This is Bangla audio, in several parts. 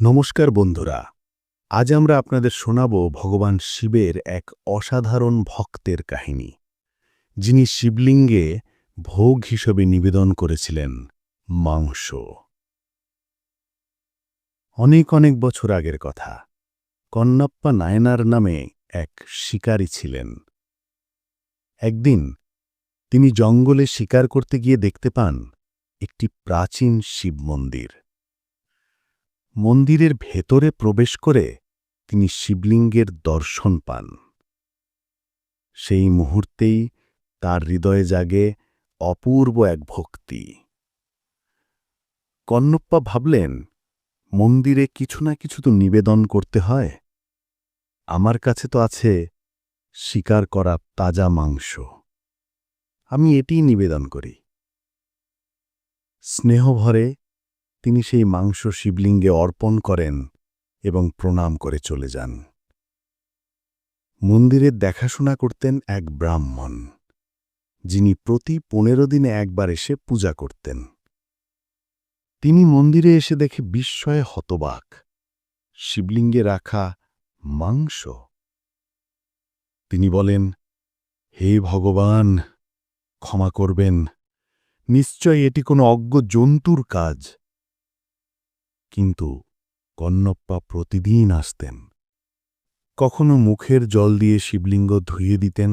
নমস্কার বন্ধুরা, আজ আমরা আপনাদের শোনাব ভগবান শিবের এক অসাধারণ ভক্তের কাহিনী, যিনি শিবলিঙ্গে ভোগ হিসেবে নিবেদন করেছিলেন মাংস। অনেক অনেক বছর আগের কথা, কন্নাপ্পা নায়নার নামে এক শিকারী ছিলেন। একদিন তিনি জঙ্গলে শিকার করতে গিয়ে দেখতে পান একটি প্রাচীন শিব মন্দির। মন্দিরের ভেতরে প্রবেশ করে তিনি শিবলিঙ্গের দর্শন পান। সেই মুহূর্তেই তার হৃদয়ে জাগে অপূর্ব এক ভক্তি। কন্নপ্পা ভাবলেন, মন্দিরে কিছু না কিছু তো নিবেদন করতে হয়। আমার কাছে তো আছে শিকার করা তাজা মাংস। আমি এটিই নিবেদন করি। স্নেহভরে তিনি সেই মাংস শিবলিঙ্গে অর্পণ করেন এবং প্রণাম করে চলে যান। মন্দিরের দেখাশোনা করতেন এক ব্রাহ্মণ, যিনি প্রতি পনেরো দিনে একবার এসে পূজা করতেন। তিনি মন্দিরে এসে দেখে বিস্ময়ে হতবাক, শিবলিঙ্গে রাখা মাংস। তিনি বলেন, হে ভগবান, ক্ষমা করবেন, নিশ্চয় এটি কোনো অজ্ঞ জন্তুর কাজ। কিন্তু কন্নপ্পা প্রতিদিন আসতেন। কখনো মুখের জল দিয়ে শিবলিঙ্গ ধুইয়ে দিতেন,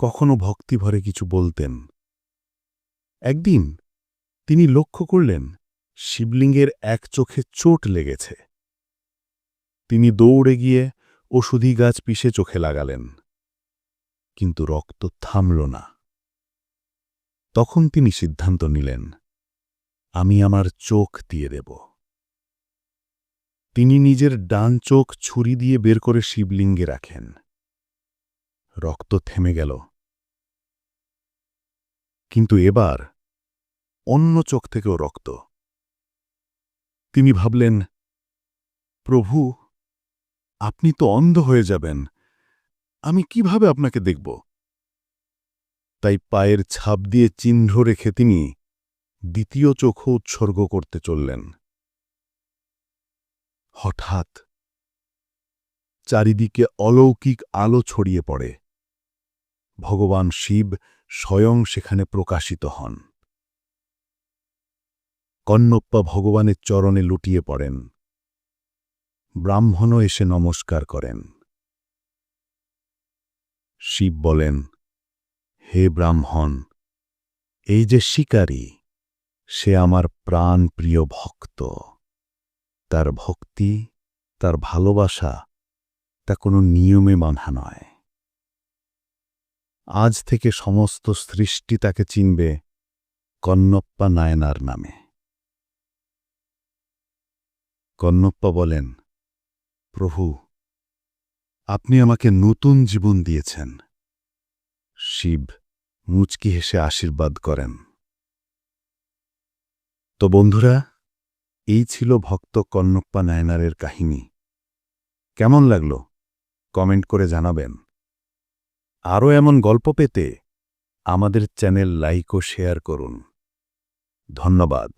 কখনো ভক্তিভরে কিছু বলতেন। একদিন তিনি লক্ষ্য করলেন, শিবলিঙ্গের এক চোখে চোট লেগেছে। তিনি দৌড়ে গিয়ে ওষুধি গাছ পিষে চোখে লাগালেন, কিন্তু রক্ত থামল না। তখন তিনি সিদ্ধান্ত নিলেন, আমি আমার চোখ দিয়ে দেব। তিনি নিজের ডান চোখ ছুরি দিয়ে বের করে শিবলিঙ্গে রাখেন। রক্ত থেমে গেল। কিন্তু এবার অন্য চোখ থেকেও রক্ত। তিনি ভাবলেন, প্রভু, আপনি তো অন্ধ হয়ে যাবেন। আমি কীভাবে আপনাকে দেখব? তাই পায়ের ছাপ দিয়ে চিহ্ন রেখে তিনি দ্বিতীয় চোখও উৎসর্গ করতে চললেন। হঠাৎ চারিদিকে অলৌকিক আলো ছড়িয়ে পড়ে। ভগবান শিব স্বয়ং সেখানে প্রকাশিত হন। কন্নপ্পা ভগবানের চরণে লুটিয়ে পড়েন। ব্রাহ্মণও এসে নমস্কার করেন। শিব বলেন, হে ব্রাহ্মণ, এই যে শিকারী, সে আমার প্রাণ প্রিয় ভক্ত। তার ভক্তি, তার ভালোবাসা, তা কোনো নিয়মে বাঁধা নয়। আজ থেকে সমস্ত সৃষ্টি তাকে চিনবে কন্নপ্পা নায়নার নামে। কন্নপ্পা বলেন, প্রভু, আপনি আমাকে নতুন জীবন দিয়েছেন। শিব মুচকি হেসে আশীর্বাদ করেন। তো বন্ধুরা এই ছিল ভক্ত কন্নপ্পা নায়নারের কাহিনী। কেমন লাগল? কমেন্ট করে জানাবেন। আরও এমন গল্প পেতে আমাদের চ্যানেল লাইক ও শেয়ার করুন। ধন্যবাদ।